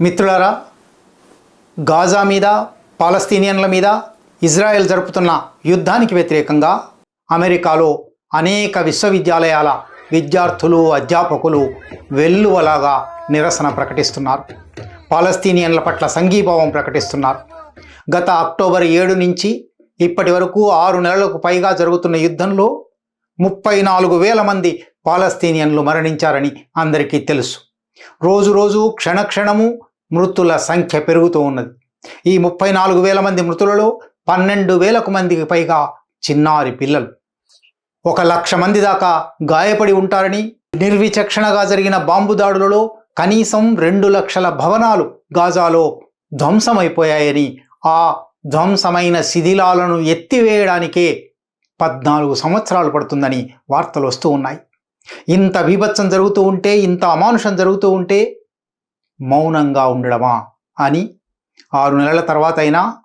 మిత్రులారా గాజా మీద పాలస్తీనియన్ల మీద ఇజ్రాయెల్ జరుపుతున్న యుద్ధానికి వ్యతిరేకంగా అమెరికాలో అనేక విశ్వవిద్యాలయాల విద్యార్థులు అధ్యాపకులు వెల్లువలాగా నిరసన ప్రకటిస్తున్నారు. పాలస్తీనియన్ల పట్ల సంఘీభావం ప్రకటిస్తున్నారు. గత అక్టోబర్ ఏడు నుంచి ఇప్పటి వరకు ఆరు నెలలకు పైగా జరుగుతున్న యుద్ధంలో ముప్పై నాలుగు వేల మంది పాలస్తీనియన్లు మరణించారని అందరికీ తెలుసు. రోజు రోజు క్షణక్షణము మృతుల సంఖ్య పెరుగుతూ ఉన్నది. ఈ ముప్పై నాలుగు వేల మంది మృతులలో పన్నెండు వేలకు మందికి పైగా చిన్నారి పిల్లలు. ఒక లక్ష మంది దాకా గాయపడి ఉంటారని నిర్విచక్షణగా జరిగిన బాంబు దాడులలో కనీసం రెండు లక్షల భవనాలు గాజాలో ధ్వంసమైపోయాయని ఆ ధ్వంసమైన శిథిలాలను ఎత్తివేయడానికే పద్నాలుగు సంవత్సరాలు పడుతుందని వార్తలు వస్తూ ఉన్నాయి. ఇంత బీభత్సం జరుగుతూ ఉంటే ఇంత అమానుషం జరుగుతూ ఉంటే మౌనంగా ఉండడమా అని ఆరు నెలల తర్వాత అయినా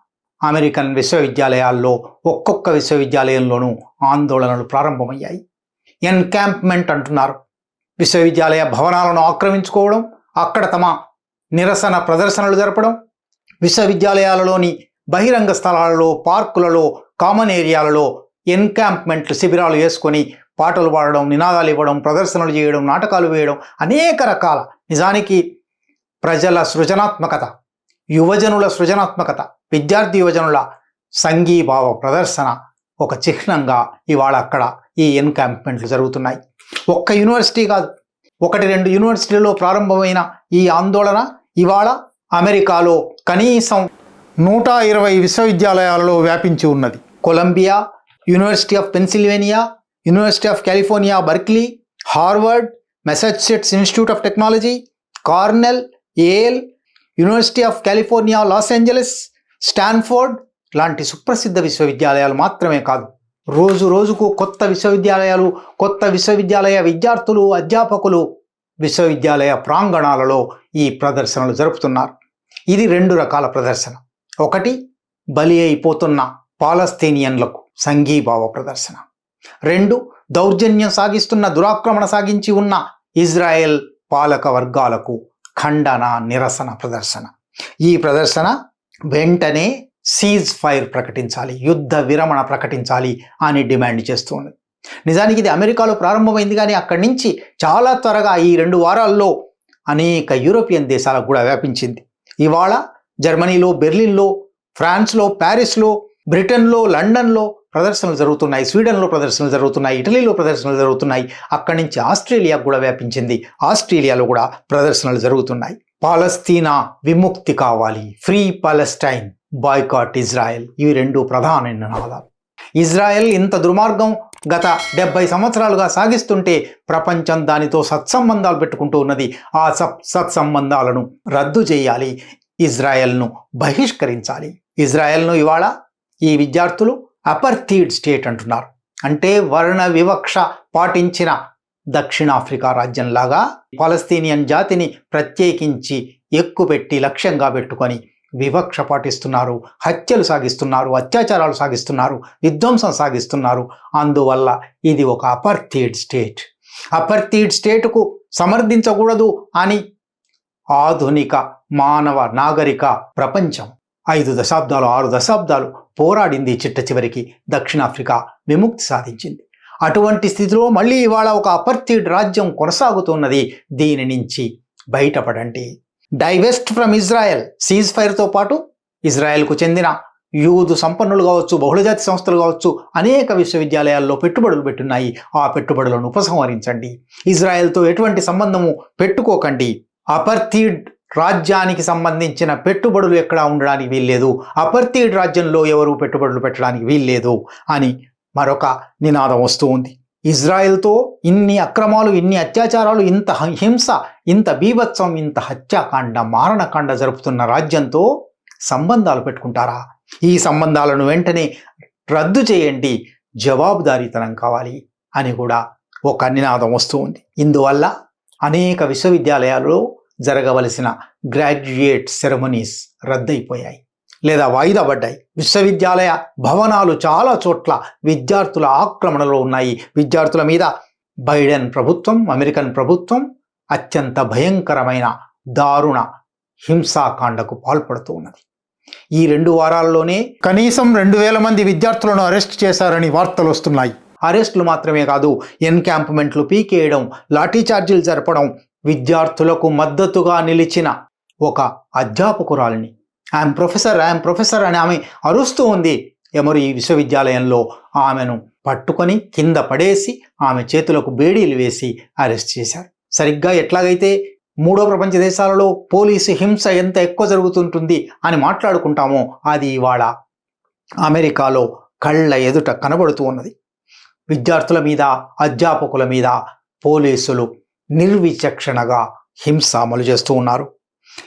అమెరికన్ విశ్వవిద్యాలయాల్లో ఒక్కొక్క విశ్వవిద్యాలయంలోనూ ఆందోళనలు ప్రారంభమయ్యాయి. ఎన్క్యాంప్మెంట్ అంటున్నారు. విశ్వవిద్యాలయ భవనాలను ఆక్రమించుకోవడం అక్కడ తమ నిరసన ప్రదర్శనలు జరపడం విశ్వవిద్యాలయాలలోని బహిరంగ స్థలాలలో పార్కులలో కామన్ ఏరియాలలో ఎన్క్యాంప్మెంట్లు శిబిరాలు వేసుకొని పాటలు పాడడం నినాదాలు ఇవ్వడం ప్రదర్శనలు చేయడం నాటకాలు వేయడం అనేక రకాల నిజానికి ప్రజల సృజనాత్మకత యువజనుల సృజనాత్మకత విద్యార్థి యువజనుల సంఘీభావ ప్రదర్శన ఒక చిహ్నంగా ఇవాళ అక్కడ ఈ ఎన్కాంప్మెంట్లు జరుగుతున్నాయి. ఒక్క యూనివర్సిటీ కాదు ఒకటి రెండు యూనివర్సిటీలలో ప్రారంభమైన ఈ ఆందోళన ఇవాళ అమెరికాలో కనీసం నూట ఇరవై విశ్వవిద్యాలయాలలో వ్యాపించి ఉన్నది. Columbia University of Pennsylvania University of California Berkeley Harvard Massachusetts Institute of Technology Cornell Yale University of California Los Angeles Stanford లాంటి సుప్రసిద్ధ విశ్వవిద్యాలయాలు మాత్రమే కాదు. రోజు రోజుకు కొత్త విశ్వవిద్యాలయాలు కొత్త విశ్వవిద్యాలయ విద్యార్థులు అధ్యాపకులు విశ్వవిద్యాలయ ప్రాంగణాలలో ఈ ప్రదర్శనలు జరుపుతున్నారు. ఇది రెండు రకాల ప్రదర్శన. ఒకటి బలి అయిపోతున్న పాలస్తీనియన్లకు సంఘీభావ ప్రదర్శన. రెండు దౌర్జన్యం సాగిస్తున్న దురాక్రమణ సాగించి ఉన్న ఇజ్రాయెల్ పాలక వర్గాలకు ఖండన నిరసన ప్రదర్శన. ఈ ప్రదర్శన వెంటనే సీజ్ ఫైర్ ప్రకటించాలి యుద్ధ విరమణ ప్రకటించాలి అని డిమాండ్ చేస్తూ ఉన్నది నిజానికి ఇది అమెరికాలో ప్రారంభమైంది కానీ అక్కడి నుంచి చాలా త్వరగా ఈ రెండు వారాల్లో అనేక యూరోపియన్ దేశాలకు కూడా వ్యాపించింది. ఇవాళ జర్మనీలో బెర్లిన్లో ఫ్రాన్స్లో ప్యారిస్లో బ్రిటన్లో లండన్లో ప్రదర్శనలు జరుగుతున్నాయి స్వీడన్లో ప్రదర్శనలు జరుగుతున్నాయి ఇటలీలో ప్రదర్శనలు జరుగుతున్నాయి అక్కడి నుంచి ఆస్ట్రేలియాకు కూడా వ్యాపించింది. ఆస్ట్రేలియాలో కూడా ప్రదర్శనలు జరుగుతున్నాయి. పాలస్తీనా విముక్తి కావాలి. ఫ్రీ పాలస్టైన్ బాయ్కాట్ ఇజ్రాయెల్ ఇవి రెండు ప్రధాన నినాదాలు ఇజ్రాయెల్ ఇంత దుర్మార్గం గత డెబ్బై సంవత్సరాలుగా సాగిస్తుంటే ప్రపంచం దానితో సత్సంబంధాలు పెట్టుకుంటూ ఉన్నది. ఆ సత్ సత్సంబంధాలను రద్దు చేయాలి. ఇజ్రాయెల్ను బహిష్కరించాలి. ఇజ్రాయెల్ను ఇవాళ ఈ విద్యార్థులు అపర్థీడ్ స్టేట్ అంటున్నారు. అంటే వర్ణ వివక్ష పాటించిన దక్షిణాఫ్రికా రాజ్యంలాగా పాలస్తీనియన్ జాతిని ప్రత్యేకించి ఎక్కుపెట్టి లక్ష్యంగా పెట్టుకొని వివక్ష పాటిస్తున్నారు. హత్యలు సాగిస్తున్నారు అత్యాచారాలు సాగిస్తున్నారు విధ్వంసం సాగిస్తున్నారు. అందువల్ల ఇది ఒక అపర్థీడ్ స్టేట్. అపర్థీడ్ స్టేటుకు సమర్థించకూడదు అని ఆధునిక మానవ నాగరిక ప్రపంచం ఐదు దశాబ్దాలు ఆరు దశాబ్దాలు పోరాడింది చిట్ట చివరికి దక్షిణాఫ్రికా విముక్తి సాధించింది. అటువంటి స్థితిలో మళ్ళీ ఇవాళ ఒక అపర్థిడ్ రాజ్యం కొనసాగుతున్నది. దీని నుంచి బయటపడండి. డైవెస్ట్ ఫ్రమ్ ఇజ్రాయెల్ సీజ్ ఫైర్తో పాటు ఇజ్రాయెల్కు చెందిన యూదు సంపన్నులు కావచ్చు బహుళజాతి సంస్థలు కావచ్చు అనేక విశ్వవిద్యాలయాల్లో పెట్టుబడులు పెట్టున్నాయి. ఆ పెట్టుబడులను ఉపసంహరించండి. ఇజ్రాయెల్తో ఎటువంటి సంబంధము పెట్టుకోకండి. అపర్థిడ్ రాజ్యానికి సంబంధించిన పెట్టుబడులు ఎక్కడా ఉండడానికి వీల్లేదు? అపర్తీడ్ రాజ్యంలో ఎవరు పెట్టుబడులు పెట్టడానికి వీల్లేదు? అని మరొక నినాదం వస్తూ ఉంది. ఇజ్రాయెల్తో ఇన్ని అక్రమాలు ఇన్ని అత్యాచారాలు ఇంత హింస ఇంత బీభత్సం ఇంత హత్యాకాండ మారణకాండ జరుపుతున్న రాజ్యంతో సంబంధాలు పెట్టుకుంటారా? ఈ సంబంధాలను వెంటనే రద్దు చేయండి. జవాబుదారీతనం కావాలి అని కూడా ఒక నినాదం వస్తూ ఉంది. ఇందువల్ల అనేక విశ్వవిద్యాలయాల్లో జరగవలసిన గ్రాడ్యుయేట్ సెరమనీస్ రద్దయిపోయాయి లేదా వాయిదా పడ్డాయి. విశ్వవిద్యాలయ భవనాలు చాలా చోట్ల విద్యార్థుల ఆక్రమణలో ఉన్నాయి. విద్యార్థుల మీద బైడెన్ ప్రభుత్వం అమెరికన్ ప్రభుత్వం అత్యంత భయంకరమైన దారుణ హింసాకాండకు పాల్పడుతూ ఉన్నది. ఈ రెండు వారాల్లోనే కనీసం రెండు వేల మంది విద్యార్థులను అరెస్ట్ చేశారని వార్తలు వస్తున్నాయి. అరెస్టులు మాత్రమే కాదు ఎన్క్యాంప్మెంట్లు పీకేయడం లాఠీ చార్జీలు జరపడం విద్యార్థులకు మద్దతుగా నిలిచిన ఒక అధ్యాపకురాలిని. ఐఎమ్ ప్రొఫెసర్ ఐఎమ్ ప్రొఫెసర్ అని ఆమె అరుస్తూ ఉంది. ఎమరు ఈ విశ్వవిద్యాలయంలో ఆమెను పట్టుకొని కింద పడేసి ఆమె చేతులకు బేడీలు వేసి అరెస్ట్ చేశారు. సరిగ్గా ఎట్లాగైతే మూడో ప్రపంచ దేశాలలో పోలీసు హింస ఎంత ఎక్కువ జరుగుతుంటుంది అని మాట్లాడుకుంటామో అది ఇవాళ అమెరికాలో కళ్ళ ఎదుట కనబడుతూ ఉన్నది. విద్యార్థుల మీద అధ్యాపకుల మీద పోలీసులు నిర్విచక్షణగా హింస అమలు చేస్తూ ఉన్నారు.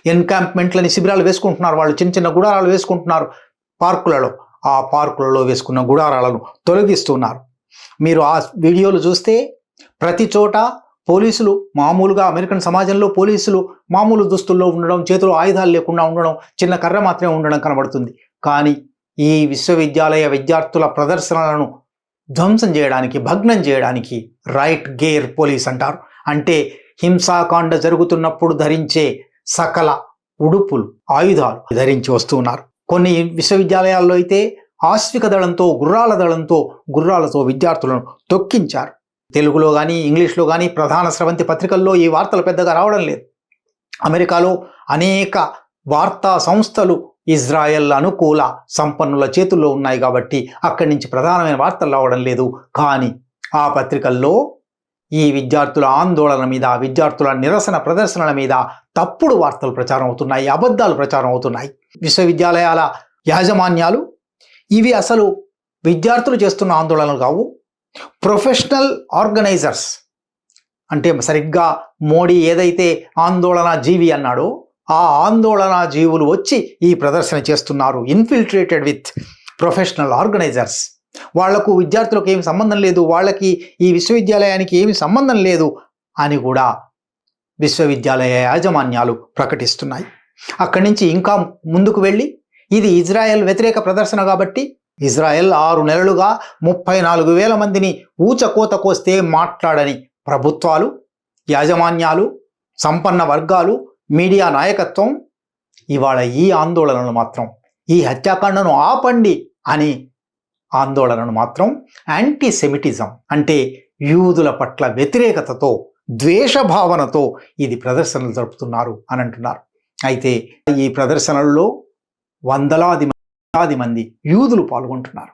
ఎన్కాంప్మెంట్లని శిబిరాలు వేసుకుంటున్నారు. వాళ్ళు చిన్న చిన్న గుడారాలు వేసుకుంటున్నారు. పార్కులలో ఆ పార్కులలో వేసుకున్న గుడారాలను తొలగిస్తున్నారు. మీరు ఆ వీడియోలు చూస్తే ప్రతి చోట పోలీసులు మామూలుగా అమెరికన్ సమాజంలో పోలీసులు మామూలు దుస్తుల్లో ఉండడం చేతిలో ఆయుధాలు లేకుండా ఉండడం చిన్న కర్ర మాత్రమే ఉండడం కనబడుతుంది. కానీ ఈ విశ్వవిద్యాలయ విద్యార్థుల ప్రదర్శనలను ధ్వంసం చేయడానికి భగ్నం చేయడానికి రైట్ గేర్ పోలీస్ అంటారు. అంటే హింసాకాండ జరుగుతున్నప్పుడు ధరించే సకల ఉడుపులు ఆయుధాలు ధరించి వస్తున్నారు కొన్ని విశ్వవిద్యాలయాల్లో అయితే ఆశ్విక దళంతో గుర్రాల దళంతో గుర్రాలతో విద్యార్థులను తొక్కించారు. తెలుగులో కానీ ఇంగ్లీష్లో కానీ ప్రధాన స్రవంతి పత్రికల్లో ఈ వార్తలు పెద్దగా రావడం లేదు. అమెరికాలో అనేక వార్తా సంస్థలు ఇజ్రాయెల్ అనుకూల సంపన్నుల చేతుల్లో ఉన్నాయి కాబట్టి అక్కడి నుంచి ప్రధానమైన వార్తలు రావడం లేదు. కానీ ఆ పత్రికల్లో ఈ విద్యార్థుల ఆందోళన మీద విద్యార్థుల నిరసన ప్రదర్శనల మీద తప్పుడు వార్తలు ప్రచారం అవుతున్నాయి అబద్ధాలు ప్రచారం అవుతున్నాయి. విశ్వవిద్యాలయాల యాజమాన్యాలు ఇవి అసలు విద్యార్థులు చేస్తున్న ఆందోళనలు కావు. ప్రొఫెషనల్ ఆర్గనైజర్స్ అంటే సరిగ్గా మోడీ ఏదైతే ఆందోళన జీవి అన్నాడో ఆ ఆందోళన జీవులు వచ్చి ఈ ప్రదర్శన చేస్తున్నారు ఇన్ఫిల్ట్రేటెడ్ విత్ ప్రొఫెషనల్ ఆర్గనైజర్స్ వాళ్ళకు విద్యార్థులకు ఏమి సంబంధం లేదు వాళ్ళకి ఈ విశ్వవిద్యాలయానికి ఏమి సంబంధం లేదు అని కూడా విశ్వవిద్యాలయ యాజమాన్యాలు ప్రకటిస్తున్నాయి. అక్కడి నుంచి ఇంకా ముందుకు వెళ్ళి ఇది ఇజ్రాయెల్ వ్యతిరేక ప్రదర్శన కాబట్టి ఇజ్రాయెల్ ఆరు నెలలుగా ముప్పై నాలుగు వేల మందిని ఊచకోత కోస్తే మాట్లాడని ప్రభుత్వాలు యాజమాన్యాలు సంపన్న వర్గాలు మీడియా నాయకత్వం ఇవాళ ఈ ఆందోళనలు మాత్రం ఈ హత్యాకాండను ఆపండి అని ఆందోళనను మాత్రం యాంటీ సెమిటిజం అంటే యూదుల పట్ల వ్యతిరేకతతో ద్వేషభావనతో ఇది ప్రదర్శనలు జరుపుతున్నారు అని అంటున్నారు. అయితే ఈ ప్రదర్శనల్లో వందలాది వందలాది మంది యూదులు పాల్గొంటున్నారు.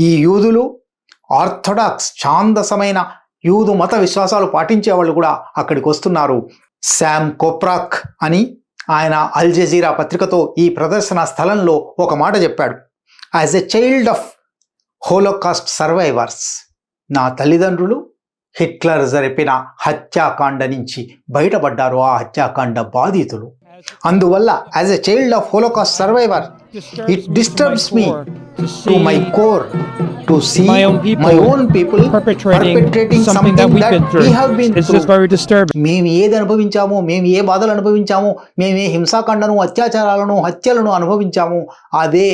ఈ యూదులు ఆర్థడాక్స్ ఛాందసమైన యూదు మత విశ్వాసాలు పాటించే వాళ్ళు కూడా అక్కడికి వస్తున్నారు. శామ్ కోప్రాక్ అని ఆయన అల్ జజీరా పత్రికతో ఈ ప్రదర్శన స్థలంలో ఒక మాట చెప్పాడు. As a child of Holocaust survivors నా తల్లిదండ్రులు హిట్లర్ జరిపిన హత్యాకాండ నుంచి బయటపడ్డారు ఆ హత్యాకాండ బాధితులు అందువల్ల as a child of Holocaust survivor it disturbs me to my core to see my own people been It's through. just very disturbing. మేము ఏది అనుభవించామో మేము ఏ బాధలు అనుభవించామో మేము ఏ హింసాకాండను అత్యాచారాలను హత్యలను అనుభవించామో అదే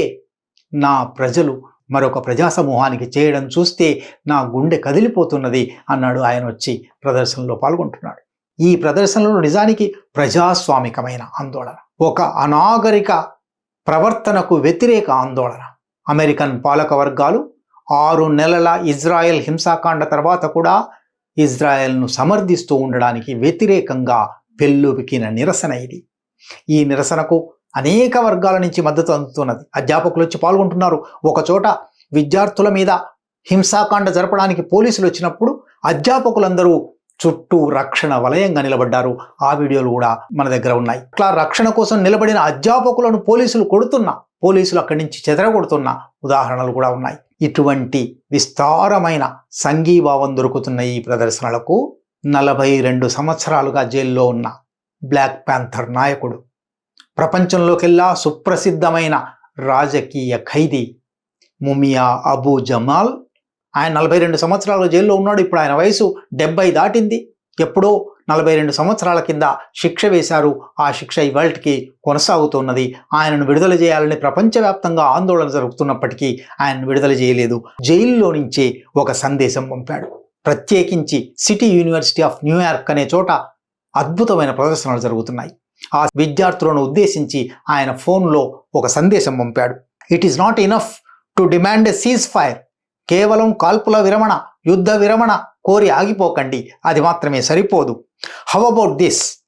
నా ప్రజలు మరొక ప్రజా సమూహానికి చేయడం చూస్తే నా గుండె కదిలిపోతున్నది అన్నాడు ఆయన వచ్చి ప్రదర్శనలో పాల్గొంటున్నాడు. ఈ ప్రదర్శనలో నిజానికి ప్రజాస్వామికమైన ఆందోళన ఒక అనాగరిక ప్రవర్తనకు వ్యతిరేక ఆందోళన. అమెరికన్ పాలక వర్గాలు ఆరు నెలల ఇజ్రాయెల్ హింసాకాండ తర్వాత కూడా ఇజ్రాయెల్ను సమర్థిస్తూ ఉండడానికి వ్యతిరేకంగా పెల్లుబికిన నిరసన ఇది. ఈ నిరసనకు అనేక వర్గాల నుంచి మద్దతు అందుతున్నది. అధ్యాపకులు వచ్చి పాల్గొంటున్నారు. ఒకచోట విద్యార్థుల మీద హింసాకాండ జరపడానికి పోలీసులు వచ్చినప్పుడు అధ్యాపకులందరూ చుట్టూ రక్షణ వలయంగా నిలబడ్డారు. ఆ వీడియోలు కూడా మన దగ్గర ఉన్నాయి. ఇట్లా రక్షణ కోసం నిలబడిన అధ్యాపకులను పోలీసులు కొడుతున్నా పోలీసులు అక్కడి నుంచి చెదరగొడుతున్న ఉదాహరణలు కూడా ఉన్నాయి. ఇటువంటి విస్తారమైన సంఘీభావం దొరుకుతున్న ఈ ప్రదర్శనలకు నలభై రెండు సంవత్సరాలుగా జైల్లో ఉన్న బ్లాక్ ప్యాంథర్ నాయకుడు ప్రపంచంలోకెల్లా సుప్రసిద్ధమైన రాజకీయ ఖైదీ ముమియా అబూ జమాల్. ఆయన నలభై రెండు సంవత్సరాలు జైల్లో ఉన్నాడు. ఇప్పుడు ఆయన వయసు డెబ్బై దాటింది. ఎప్పుడో నలభై రెండు సంవత్సరాల కింద శిక్ష వేశారు. ఆ శిక్ష ఇవాళకి కొనసాగుతున్నది. ఆయనను విడుదల చేయాలని ప్రపంచవ్యాప్తంగా ఆందోళన జరుగుతున్నప్పటికీ ఆయనను విడుదల చేయలేదు. జైల్లో నుంచే ఒక సందేశం పంపాడు. ప్రత్యేకించి సిటీ యూనివర్సిటీ ఆఫ్ న్యూయార్క్ అనే చోట అద్భుతమైన ప్రదర్శనలు జరుగుతున్నాయి. ఆ విద్యార్థులను ఉద్దేశించి ఆయన ఫోన్లో ఒక సందేశం పంపాడు. It is not enough to demand a cease fire కేవలం కాల్పుల విరమణ యుద్ధ విరమణ కోరి ఆగిపోకండి. అది మాత్రమే సరిపోదు. How about this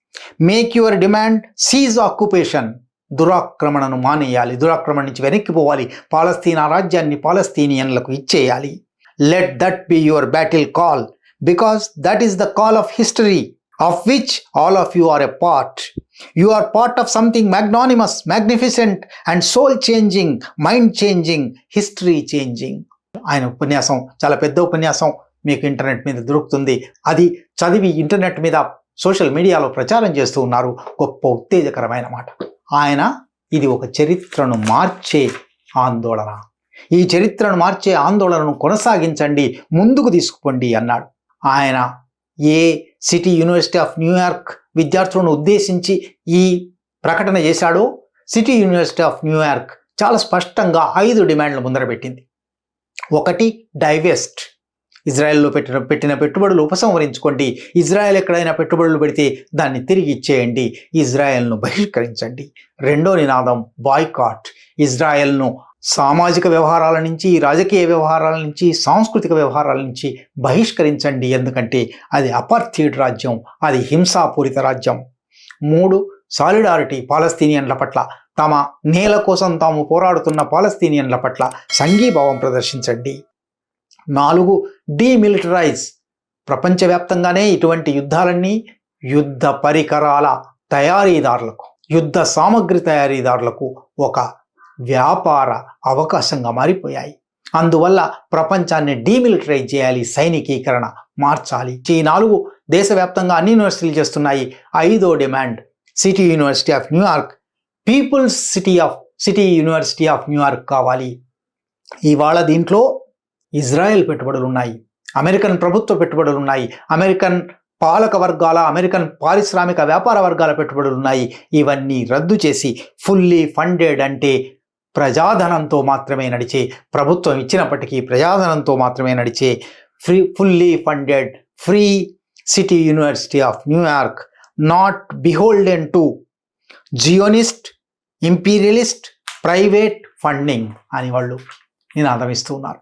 make your demand cease occupation దురాక్రమణను మానేయాలి. దురాక్రమణ నుంచి వెనక్కి పోవాలి పాలస్తీనా రాజ్యాన్ని పాలస్తీనియన్లకు ఇచ్చేయాలి. Let that be your battle call because that is the call of history of which all of you are a part you are part of something magnanimous magnificent and soul changing mind changing history changing ఆయన ఉపన్యాసం చాలా పెద్ద ఉపన్యాసం మీకు internet మీద దొరుకుతుంది. అది చదివి ఇంటర్నెట్ మీద సోషల్ మీడియాలో ప్రచారం చేస్తూ ఉన్నారు. గొప్ప ఉత్తేజకరమైన మాట. ఆయన ఇది ఒక చరిత్రను మార్చే ఆందోళన. ఈ చరిత్రను మార్చే ఆందోళనను కొనసాగించండి ముందుకు తీసుకుపోండి అన్నాడు. ఆయన ఏ సిటీ యూనివర్సిటీ ఆఫ్ న్యూయార్క్ విద్యార్థులను ఉద్దేశించి ఈ ప్రకటన చేశాడో? సిటీ యూనివర్సిటీ ఆఫ్ న్యూయార్క్ చాలా స్పష్టంగా ఐదు డిమాండ్లు ముందర పెట్టింది. ఒకటి డైవెస్ట్ ఇజ్రాయెల్లో పెట్టిన పెట్టిన పెట్టుబడులు ఉపసంహరించుకోండి. ఇజ్రాయెల్ ఎక్కడైనా పెట్టుబడులు పెడితే దాన్ని తిరిగి ఇచ్చేయండి. ఇజ్రాయెల్ను బహిష్కరించండి. రెండో నినాదం బాయ్కాట్. ఇజ్రాయెల్ను సామాజిక వ్యవహారాల నుంచి రాజకీయ వ్యవహారాల నుంచి సాంస్కృతిక వ్యవహారాల నుంచి బహిష్కరించండి. ఎందుకంటే అది అపార్థీడ్ రాజ్యం అది హింసాపూరిత రాజ్యం. మూడు సాలిడారిటీ పాలస్తీనియన్ల పట్ల తమ నేల కోసం తాము పోరాడుతున్న పాలస్తీనియన్ల పట్ల సంఘీభావం ప్రదర్శించండి. నాలుగు డీమిలిటరైజ్ ప్రపంచవ్యాప్తంగానే ఇటువంటి యుద్ధాలన్నీ యుద్ధ పరికరాల తయారీదారులకు యుద్ధ సామగ్రి తయారీదారులకు ఒక వ్యాపార అవకాశంగా మారిపోయాయి. అందువల్ల ప్రపంచాన్ని డీమిలిటరైజ్ చేయాలి సైనికీకరణ మార్చాలి. ఈ నాలుగు దేశవ్యాప్తంగా అన్ని యూనివర్సిటీలు చేస్తున్నాయి. ఐదో demand city university of New York. Peoples city of city university of New York కావాలి. ఇవాళ దీంట్లో ఇజ్రాయెల్ పెట్టుబడులు ఉన్నాయి. అమెరికన్ ప్రభుత్వ పెట్టుబడులు ఉన్నాయి. అమెరికన్ పాలక వర్గాల అమెరికన్ పారిశ్రామిక వ్యాపార వర్గాల పెట్టుబడులు ఉన్నాయి. ఇవన్నీ రద్దు చేసి ఫుల్లీ ఫండెడ్ అంటే ప్రజాధనంతో మాత్రమే నడిచే ప్రభుత్వం ఇచ్చినప్పటికీ ప్రజాధనంతో మాత్రమే నడిచే free fully funded free city university of New York not బిహోల్డెన్ to Zionist imperialist private funding అని వాళ్ళు నినాదం ఇస్తూ ఉన్నారు.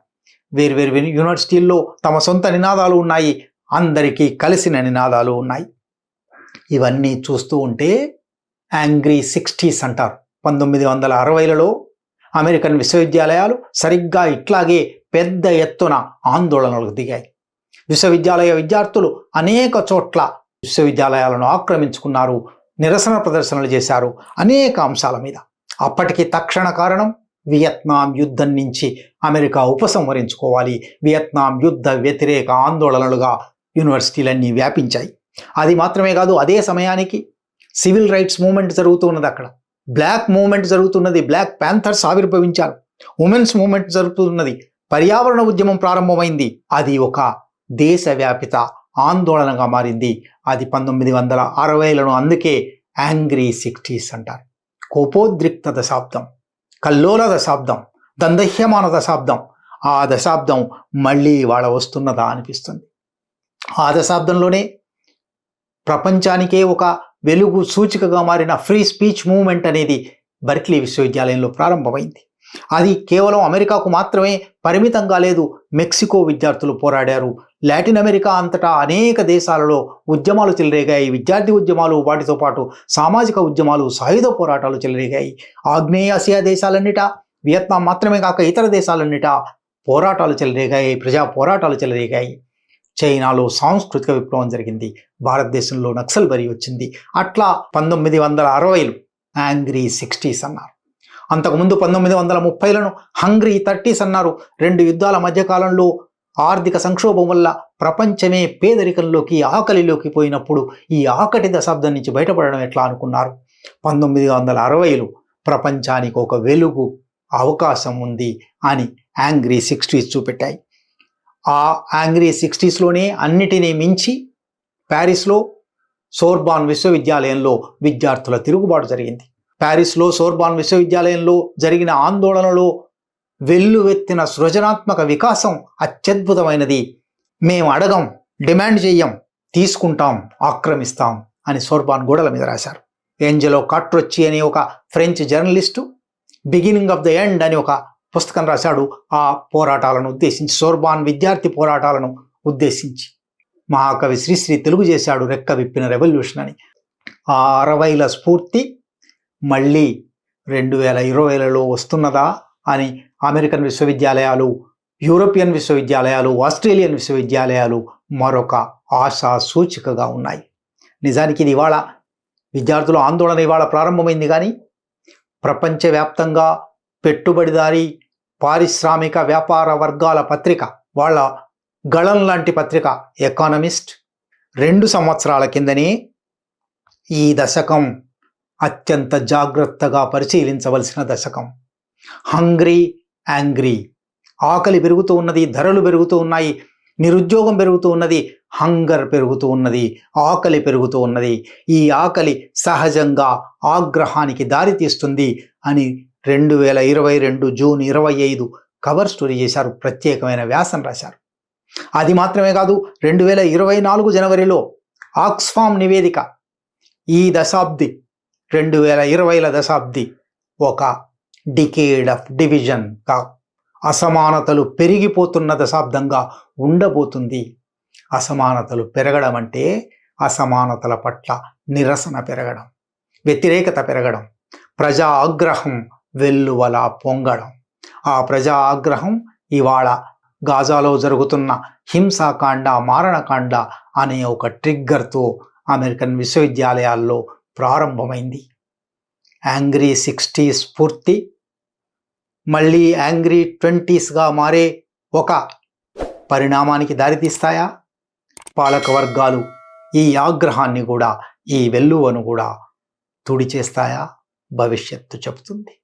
వేరు వేరు యూనివర్సిటీల్లో తమ సొంత నినాదాలు ఉన్నాయి. అందరికీ కలిసిన నినాదాలు ఉన్నాయి. ఇవన్నీ చూస్తూ ఉంటే యాంగ్రీ సిక్స్టీస్ అంటారు. పంతొమ్మిది వందల అరవైలలో అమెరికన్ విశ్వవిద్యాలయాలు సరిగ్గా ఇట్లాగే పెద్ద ఎత్తున ఆందోళనలకు దిగాయి. విశ్వవిద్యాలయ విద్యార్థులు అనేక చోట్ల విశ్వవిద్యాలయాలను ఆక్రమించుకున్నారు నిరసన ప్రదర్శనలు చేశారు అనేక అంశాల మీద. అప్పటికి తక్షణ కారణం వియత్నాం యుద్ధం నుంచి అమెరికా ఉపసంహరించుకోవాలి. వియత్నాం యుద్ధ వ్యతిరేక ఆందోళనలుగా యూనివర్సిటీలన్నీ వ్యాపించాయి. అది మాత్రమే కాదు అదే సమయానికి సివిల్ రైట్స్ మూవ్మెంట్ జరుగుతున్నది అక్కడ బ్లాక్ మూమెంట్ జరుగుతున్నది. బ్లాక్ ప్యాంథర్స్ ఆవిర్భవించారు. ఉమెన్స్ మూమెంట్ జరుగుతున్నది. పర్యావరణ ఉద్యమం ప్రారంభమైంది. అది ఒక దేశవ్యాపిత ఆందోళనగా మారింది. అది పంతొమ్మిది వందల అరవైలను అందుకే యాంగ్రీ సిక్స్టీస్ అంటారు. కోపోద్రిక్త దశాబ్దం కల్లోల దశాబ్దం దందహ్యమాన దశాబ్దం. ఆ దశాబ్దం మళ్ళీ వాళ్ళ వస్తున్నదా అనిపిస్తుంది. ఆ దశాబ్దంలోనే ప్రపంచానికే ఒక వెలుగు సూచికగా మారిన ఫ్రీ స్పీచ్ మూవ్మెంట్ అనేది బర్క్లీ విశ్వవిద్యాలయంలో ప్రారంభమైంది. అది కేవలం అమెరికాకు మాత్రమే పరిమితంగా లేదు మెక్సికో విద్యార్థులు పోరాడారు. లాటిన్ అమెరికా అంతటా అనేక దేశాలలో ఉద్యమాలు చెలరేగాయి. విద్యార్థి ఉద్యమాలు వాటితో పాటు సామాజిక ఉద్యమాలు సాయుధ పోరాటాలు చెలరేగాయి. ఆగ్నేయాసియా దేశాలన్నిటా వియత్నాం మాత్రమే కాక ఇతర దేశాలన్నిటా పోరాటాలు చెలరేగాయి ప్రజా పోరాటాలు చెలరేగాయి. చైనాలో సాంస్కృతిక విప్లవం జరిగింది భారతదేశంలో నక్సల్ బరి వచ్చింది. అట్లా పంతొమ్మిది వందల అరవైలు యాంగ్రీ సిక్స్టీస్ అన్నారు. అంతకుముందు పంతొమ్మిది వందల ముప్పైలను హంగ్రీ థర్టీస్ అన్నారు. రెండు యుద్ధాల మధ్యకాలంలో ఆర్థిక సంక్షోభం వల్ల ప్రపంచమే పేదరికంలోకి ఆకలిలోకి పోయినప్పుడు ఈ ఆకటి దశాబ్దం నుంచి బయటపడడం ఎట్లా అనుకున్నారు? పంతొమ్మిది వందల అరవైలు ప్రపంచానికి ఒక వెలుగు అవకాశం ఉంది అని యాంగ్రీ సిక్స్టీస్ చూపెట్టాయి. ఆ యాంగ్రీ సిక్స్టీస్లోనే అన్నిటినీ మించి ప్యారిస్లో సోర్బాన్ విశ్వవిద్యాలయంలో విద్యార్థుల తిరుగుబాటు జరిగింది. ప్యారిస్లో సోర్బాన్ విశ్వవిద్యాలయంలో జరిగిన ఆందోళనలో వెల్లువెత్తిన సృజనాత్మక వికాసం అత్యద్భుతమైనది. మేము అడగం డిమాండ్ చెయ్యం తీసుకుంటాం ఆక్రమిస్తాం అని సోర్బాన్ గోడల మీద రాశారు. ఏంజలో కాట్రొచ్చి అని ఒక French journalist beginning of the end అని ఒక పుస్తకం రాశాడు. ఆ పోరాటాలను ఉద్దేశించి సోర్బాన్ విద్యార్థి పోరాటాలను ఉద్దేశించి మహాకవి శ్రీశ్రీ తెలుగు చేశాడు రెక్క విప్పిన రెవల్యూషన్ అని. ఆ అరవైల స్ఫూర్తి మళ్ళీ రెండు వేల ఇరవైలలో వస్తున్నదా అని అమెరికన్ విశ్వవిద్యాలయాలు యూరోపియన్ విశ్వవిద్యాలయాలు ఆస్ట్రేలియన్ విశ్వవిద్యాలయాలు మరొక ఆశా సూచికగా ఉన్నాయి. నిజానికి ఇది ఇవాళ విద్యార్థుల ఆందోళన ఇవాళ ప్రారంభమైంది కానీ ప్రపంచవ్యాప్తంగా పెట్టుబడిదారి పారిశ్రామిక వ్యాపార వర్గాల పత్రిక వాళ్ళ గళం లాంటి పత్రిక ఎకానమిస్ట్. రెండు సంవత్సరాల కిందనే ఈ దశకం అత్యంత జాగ్రత్తగా పరిశీలించవలసిన దశకం. Hungry angry. ఆకలి పెరుగుతూ ఉన్నది ధరలు పెరుగుతూ ఉన్నాయి నిరుద్యోగం పెరుగుతూ ఉన్నది హంగర్ పెరుగుతూ ఉన్నది ఆకలి పెరుగుతూ ఉన్నది. ఈ ఆకలి సహజంగా ఆగ్రహానికి దారితీస్తుంది అని రెండు వేల ఇరవై రెండు జూన్ ఇరవై ఐదు కవర్ స్టోరీ చేశారు. ప్రత్యేకమైన వ్యాసం రాశారు. అది మాత్రమే కాదు రెండు వేల ఇరవై నాలుగు జనవరిలో ఆక్స్ఫామ్ నివేదిక ఈ దశాబ్ది రెండు వేల ఇరవైల దశాబ్ది ఒక డికేడ్ ఆఫ్ డివిజన్గా అసమానతలు పెరిగిపోతున్న దశాబ్దంగా ఉండబోతుంది. అసమానతలు పెరగడం అంటే అసమానతల పట్ల నిరసన పెరగడం వ్యతిరేకత పెరగడం ప్రజా ఆగ్రహం వెల్లువలా పొంగడం. ఆ ప్రజా ఆగ్రహం ఇవాళ గాజాలో జరుగుతున్న హింసాకాండ మారణకాండ అనే ఒక ట్రిగ్గర్తో అమెరికన్ విశ్వవిద్యాలయాల్లో ప్రారంభమైంది. యాంగ్రీ సిక్స్టీ స్ఫూర్తి మళ్ళీ యాంగ్రీ ట్వంటీస్గా మారే ఒక పరిణామానికి దారితీస్తాయా? పాలక వర్గాలు ఈ ఆగ్రహాన్ని కూడా ఈ వెల్లువను కూడా తుడిచేస్తాయా? భవిష్యత్తు చెబుతుంది.